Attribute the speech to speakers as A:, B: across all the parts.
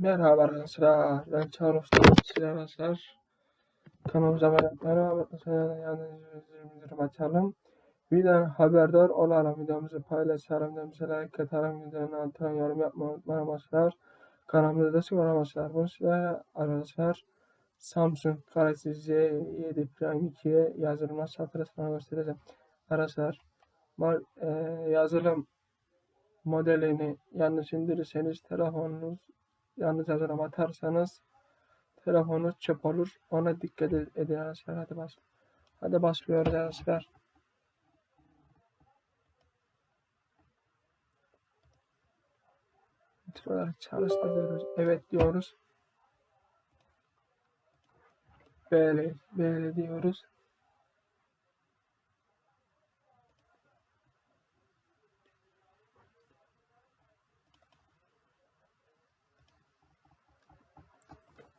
A: Merhaba arkadaşlar. Ben Çağrı Usta. Sizler arkadaşlar. Kanalımıza merhaba. Yardımcılarımı açalım. Videodan haberdar olalım. Videomuzu paylaşalım. Videomuzu like atalım. Videonun altına yorum yapmayı unutmayın arkadaşlar. Kanalımıza destek olun arkadaşlar. Bu sizlere arkadaşlar Samsung Galaxy Z7 Prime 2'ye yazılımlar satırasını göstereceğim. Arkadaşlar e, yazılım modelini yanlış indirirseniz telefonunuz yanlış yazılım atarsanız telefonunuz çöp olur. Ona dikkat ed- edin arkadaşlar. Hadi bas. Hadi başlıyoruz arkadaşlar. Kontroller çalıştırıyoruz. Evet diyoruz. Böyle, böyle diyoruz.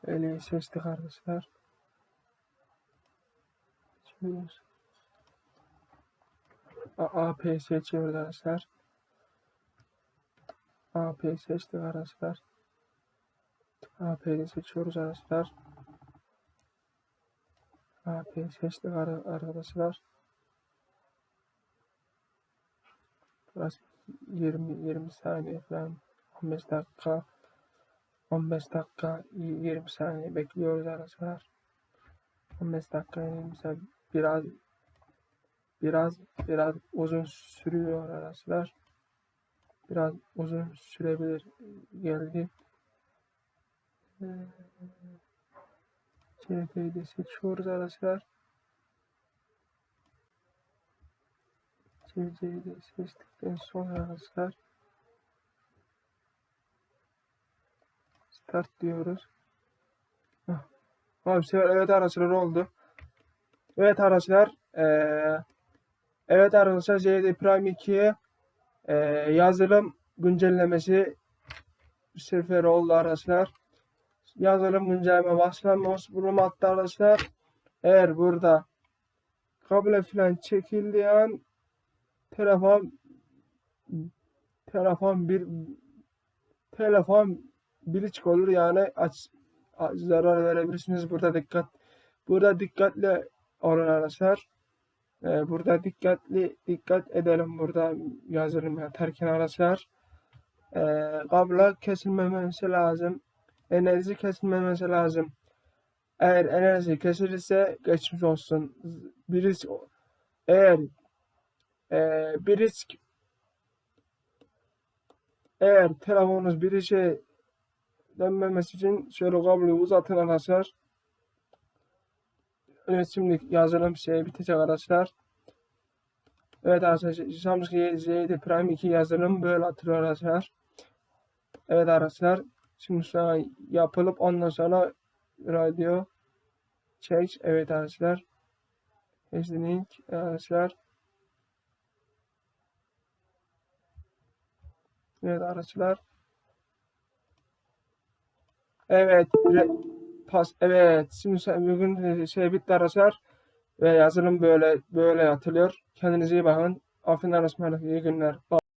A: Böyle seçtik arkadaşlar. A- AP seçiyoruz arkadaşlar. AP seçtik arkadaşlar. AP'yi seçiyoruz arkadaşlar. AP seçtik ar- arkadaşlar. Biraz 20 20 saniye falan 15 dakika 15 dakika 20 saniye bekliyoruz arkadaşlar. 15 dakika 20 saniye biraz biraz biraz uzun sürüyor arkadaşlar. Biraz uzun sürebilir geldi. CF'yi de seçiyoruz arkadaşlar. CF'yi de seçtikten sonra arkadaşlar Start diyoruz. Abi evet arkadaşlar oldu. Evet arkadaşlar. eee, evet arkadaşlar JD Prime 2'ye eee, yazılım güncellemesi bir sefer oldu arkadaşlar. Yazılım güncelleme başlanmış bulunmakta arkadaşlar. Eğer burada kablo falan çekildiği an telefon telefon bir telefon biriç olur yani aç, a- zarar verebilirsiniz. Burada dikkat burada dikkatli olun arkadaşlar. Ee, burada dikkatli dikkat edelim burada yazılım yaparken arkadaşlar. Ee, kablo kesilmemesi lazım. Enerji kesilmemesi lazım. Eğer enerji kesilirse geçmiş olsun. Bir risk eğer e, bir risk eğer telefonunuz bir şey dönmemesi için şöyle kabloyu uzatın arkadaşlar. Evet şimdi yazılım şey bitecek arkadaşlar. Evet arkadaşlar Samsung Z7 Prime 2 yazılım böyle atılıyor arkadaşlar. Evet arkadaşlar şimdi sonra yapılıp ondan sonra radyo çek. Evet arkadaşlar. Listening arkadaşlar. Evet arkadaşlar. Evet. Pas. Evet. Şimdi bugün şey bitti arkadaşlar. Ve yazılım böyle böyle atılıyor. Kendinize iyi bakın. Aferin öğretmenim. İyi günler. Bye.